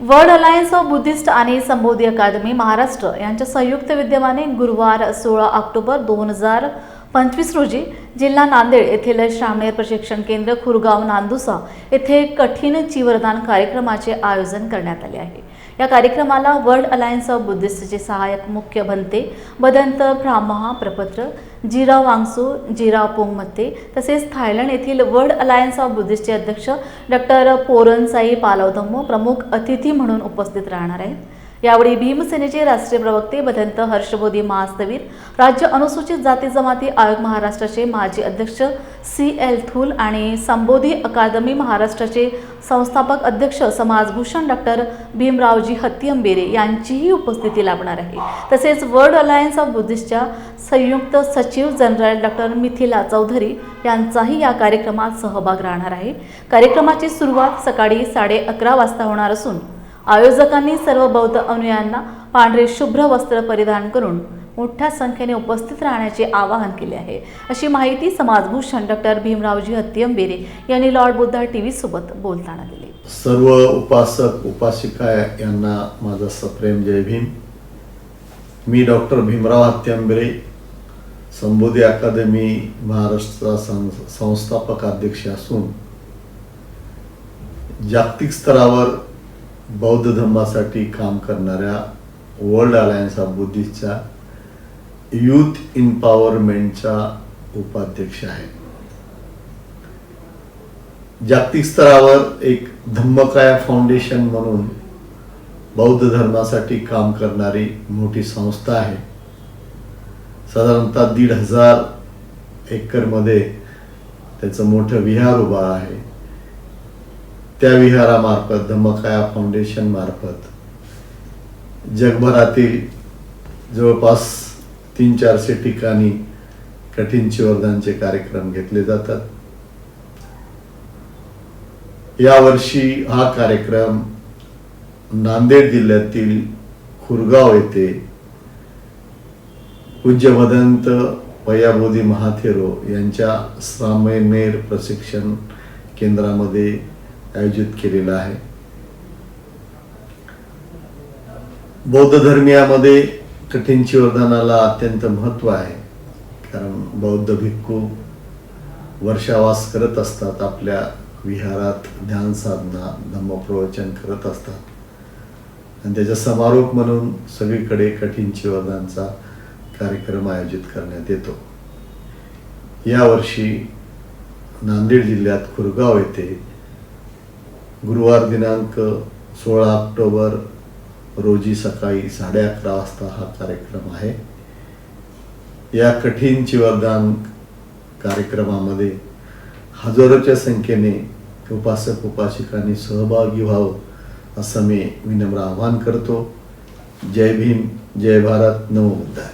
World alliance of Buddhist आणि संबोधी अकादमी महाराष्ट्र यांच्या संयुक्त विद्यमाने गुरुवार सोळा ऑक्टोबर दोन हजार पंचवीस रोजी जिल्हा नांदेड येथील श्रामणेर प्रशिक्षण केंद्र खुरगाव नांदुसा येथे कठीण चिवरदान कार्यक्रमाचे आयोजन करण्यात आले आहे. या कार्यक्रमाला वर्ल्ड अलायन्स ऑफ बुद्धिस्टचे सहाय्यक मुख्य भंते बदंत ब्राह्महा प्रपत्र जिराव वांगसू जिराव पोंगमत्ते तसेच थायलंड येथील वर्ल्ड अलायन्स ऑफ बुद्धिस्टचे अध्यक्ष डॉक्टर पोरनसाई पालवधम्मो प्रमुख अतिथी म्हणून उपस्थित राहणार आहेत. यावेळी भीमसेनेचे राष्ट्रीय प्रवक्ते भदंत हर्षबोधी महास्तवीर राज्य अनुसूचित जाती जमाती आयोग महाराष्ट्राचे माजी अध्यक्ष सी एल थूल आणि संबोधी अकादमी महाराष्ट्राचे संस्थापक अध्यक्ष समाजभूषण डॉक्टर भीमरावजी हत्तीअंबेरे यांचीही उपस्थिती लाभणार आहे. तसेच वर्ल्ड अलायन्स ऑफ बुद्धिस्टच्या संयुक्त सचिव जनरल डॉक्टर मिथिला चौधरी यांचाही या कार्यक्रमात सहभाग राहणार आहे. कार्यक्रमाची सुरुवात सकाळी साडे अकरा वाजता होणार असून आयोजकांनी सर्व बौद्ध अनुयायांना पांढरे शुभ्र वस्त्र परिधान करून मोठ्या संख्येने उपस्थित राहण्याचे आवाहन केले आहे. अशी माहिती समाजभूषण डॉक्टर भीमरावजी हत्तियंबेरे यांनी लॉर्ड बुद्धा टी व्ही सोबत बोलताना दिली. सर्व उपासक उपासिका यांना माझा सप्रेम जय भीम. मी डॉक्टर भीमराव हत्यांबरे संबोधी अकादमी महाराष्ट्र सं- संस्थापक अध्यक्ष असून जागतिक स्तरावर बौद्ध धर्मासाठी काम करणाऱ्या वर्ल्ड अलायन्स ऑफ बुद्धिस्टच्या युथ इम्पॉवरमेंटचा उपाध्यक्ष आहे. जागतिक स्तरावर एक धम्मकाया फाउंडेशन म्हणून बौद्ध धर्मासाठी काम करणारी मोठी संस्था आहे. साधारणतः दीड हजार एकरमध्ये त्याचं मोठं विहार उभा आहे. त्या विहारामार्फत धम्मकाया फाउंडेशन मार्फत जगभरातील जवळपास तीन चारशे ठिकाणी कठीण चिवरदानचे कार्यक्रम घेतले जातात. यावर्षी हा कार्यक्रम नांदेड जिल्ह्यातील खुरगाव येथे पूज्य भदंत वयाबोधी महाथेरो यांच्या सामयमेर प्रशिक्षण केंद्रामध्ये आयोजित केलेला आहे. बौद्ध धर्मियामध्ये कठीणची वरदानाला अत्यंत महत्त्व आहे. कारण बौद्ध भिक्खू वर्षावास करत असतात आपल्या विहारात ध्यान साधना धम्मप्रवचन करत असतात. आणि त्याचा समारोप म्हणून सगळीकडे कठीण वरदानचा कार्यक्रम आयोजित करण्यात येतो. यावर्षी नांदेड जिल्ह्यात खुरगाव येथे गुरुवार दिनांक सोळा ऑक्टोबर रोजी सकाळी साडे अकरा वाजता हा कार्यक्रम आहे. या कठीण चिवरदान कार्यक्रमामध्ये हजारोच्या संख्येने उपासक उपासिकांनी सहभागी व्हावं असं मी विनम्र आवाहन करतो. जय भीम जय भारत. नमो बुद्धाय.